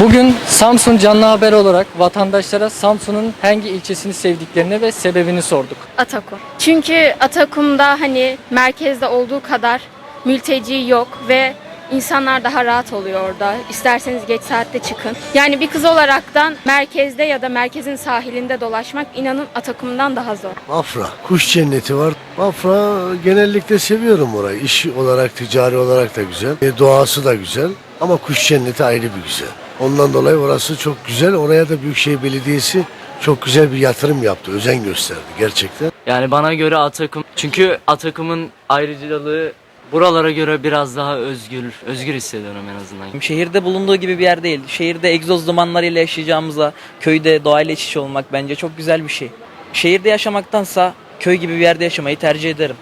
Bugün Samsun Canlı Haber olarak vatandaşlara Samsun'un hangi ilçesini sevdiklerini ve sebebini sorduk. Atakum. Çünkü Atakum'da hani merkezde olduğu kadar mülteci yok ve insanlar daha rahat oluyor orada. İsterseniz geç saatte çıkın. Yani bir kız olaraktan merkezde ya da merkezin sahilinde dolaşmak inanın Atakum'dan daha zor. Bafra. Kuş cenneti var. Bafra genellikle seviyorum orayı. İş olarak, ticari olarak da güzel. E, doğası da güzel. Ama kuş cenneti ayrı bir güzel. Ondan dolayı orası çok güzel. Oraya da Büyükşehir Belediyesi çok güzel bir yatırım yaptı. Özen gösterdi gerçekten. Yani bana göre Atakum. Çünkü Atakum'un ayrıcalığı buralara göre biraz daha özgür, özgür hissediyorum en azından. Şehirde bulunduğu gibi bir yer değil. Şehirde egzoz dumanlarıyla yaşayacağımıza köyde doğayla iç içe olmak bence çok güzel bir şey. Şehirde yaşamaktansa köy gibi bir yerde yaşamayı tercih ederim.